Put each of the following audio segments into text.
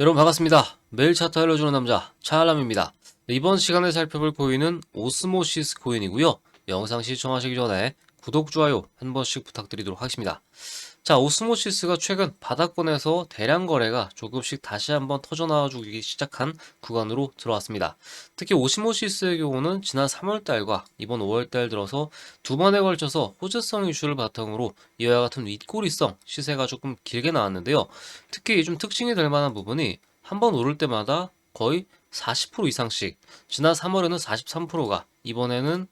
여러분 반갑습니다. 매일 차트 알려주는 남자 차알람입니다. 네, 이번 시간에 살펴볼 코인은 오스모시스 코인이고요. 영상 시청하시기 전에 구독, 좋아요 한 번씩 부탁드리도록 하겠습니다. 자, 오스모시스가 최근 바닥권에서 대량 거래가 조금씩 다시 한번 터져나와주기 시작한 구간으로 들어왔습니다. 특히 오스모시스의 경우는 지난 3월달과 이번 5월달 들어서 두 번에 걸쳐서 호재성 이슈를 바탕으로 이와 같은 윗꼬리성 시세가 조금 길게 나왔는데요. 특히 좀 특징이 될 만한 부분이 한 번 오를 때마다 거의 40% 이상씩 지난 3월에는 43%가 이번에는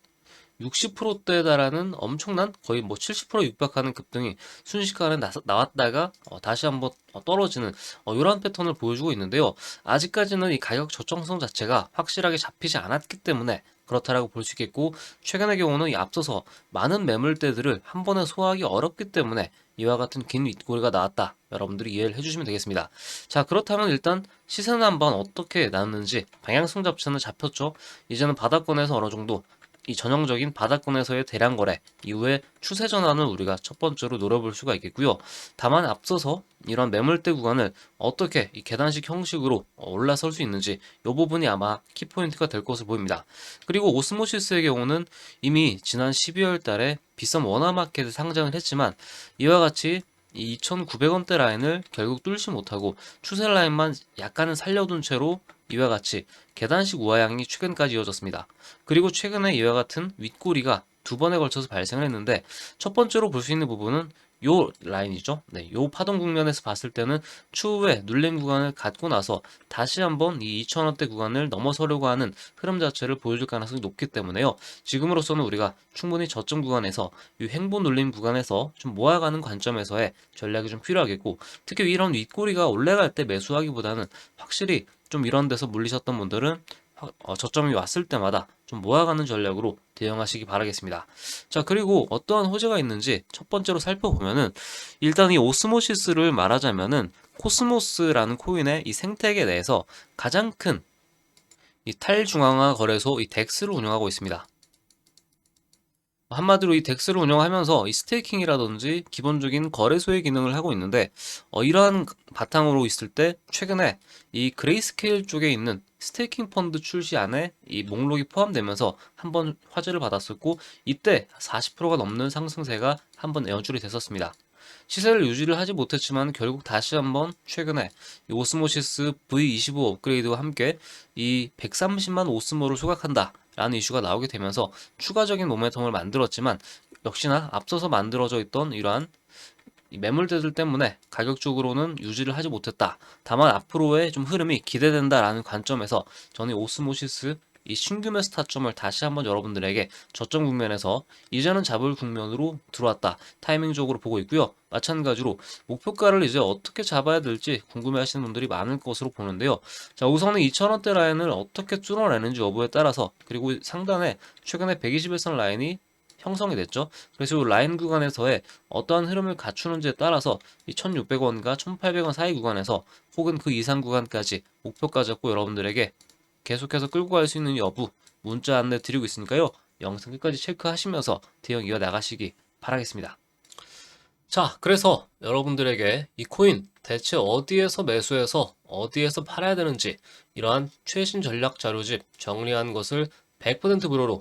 60%대에 달하는 엄청난 거의 뭐 70% 육박하는 급등이 순식간에 나, 나왔다가 어, 다시 한번 어, 떨어지는 어, 이런 패턴을 보여주고 있는데요. 아직까지는 이 가격 저정성 자체가 확실하게 잡히지 않았기 때문에 그렇다라고 볼 수 있겠고 최근의 경우는 이 앞서서 많은 매물대들을 한 번에 소화하기 어렵기 때문에 이와 같은 긴 윗꼬리가 나왔다. 여러분들이 이해를 해주시면 되겠습니다. 자 그렇다면 일단 시세는 한번 어떻게 나왔는지 방향성 자체는 잡혔죠. 이제는 바닥권에서 어느 정도 이 전형적인 바닥권에서의 대량 거래 이후에 추세 전환을 우리가 첫 번째로 노려볼 수가 있겠고요. 다만 앞서서 이런 매물대 구간을 어떻게 이 계단식 형식으로 올라설 수 있는지 이 부분이 아마 키포인트가 될 것으로 보입니다. 그리고 오스모시스의 경우는 이미 지난 12월 달에 비썸 원화마켓에 상장을 했지만 이와 같이 이 2,900원대 라인을 결국 뚫지 못하고 추세 라인만 약간은 살려둔 채로 이와 같이 계단식 우하향이 최근까지 이어졌습니다. 그리고 최근에 이와 같은 윗꼬리가 두 번에 걸쳐서 발생을 했는데 첫 번째로 볼 수 있는 부분은 요 라인이죠. 네, 요 파동 국면에서 봤을 때는 추후에 눌림 구간을 갖고 나서 다시 한번 이 2,000원대 구간을 넘어서려고 하는 흐름 자체를 보여줄 가능성이 높기 때문에요. 지금으로서는 우리가 충분히 저점 구간에서 이 횡보 눌림 구간에서 좀 모아가는 관점에서의 전략이 좀 필요하겠고 특히 이런 윗꼬리가 올라갈 때 매수하기보다는 확실히 좀 이런 데서 물리셨던 분들은 어, 저점이 왔을 때마다 좀 모아가는 전략으로 대응하시기 바라겠습니다. 자, 그리고 어떠한 호재가 있는지 첫 번째로 살펴보면은 일단 이 오스모시스를 말하자면은 코스모스라는 코인의 이 생태계 내에서 가장 큰 이 탈중앙화 거래소 이 덱스를 운영하고 있습니다. 한마디로 이 덱스를 운영하면서 이 스테이킹이라든지 기본적인 거래소의 기능을 하고 있는데 어, 이러한 바탕으로 있을 때 최근에 이 그레이스케일 쪽에 있는 스테이킹 펀드 출시 안에 이 목록이 포함되면서 한번 화제를 받았었고 이때 40%가 넘는 상승세가 한번 연출이 됐었습니다. 시세를 유지를 하지 못했지만 결국 다시 한번 최근에 이 오스모시스 V25 업그레이드와 함께 이 130만 오스모를 소각한다. 라는 이슈가 나오게 되면서 추가적인 모멘텀을 만들었지만 역시나 앞서서 만들어져 있던 이러한 매물대들 때문에 가격적으로는 유지를 하지 못했다. 다만 앞으로의 좀 흐름이 기대된다라는 관점에서 저는 오스모시스 이 신규 매수 타점을 다시 한번 여러분들에게 저점 국면에서 이제는 잡을 국면으로 들어왔다. 타이밍적으로 보고 있고요. 마찬가지로 목표가를 이제 어떻게 잡아야 될지 궁금해 하시는 분들이 많을 것으로 보는데요. 자, 우선은 2,000원대 라인을 어떻게 뚫어내는지 여부에 따라서 그리고 상단에 최근에 121선 라인이 형성이 됐죠. 그래서 이 라인 구간에서의 어떠한 흐름을 갖추는지에 따라서 이 1,600원과 1,800원 사이 구간에서 혹은 그 이상 구간까지 목표가 잡고 여러분들에게 계속해서 끌고 갈 수 있는 여부 문자 안내 드리고 있으니까요. 영상 끝까지 체크하시면서 대응 이어 나가시기 바라겠습니다. 자, 그래서 여러분들에게 이 코인 대체 어디에서 매수해서 어디에서 팔아야 되는지 이러한 최신 전략 자료집 정리한 것을 100% 무료로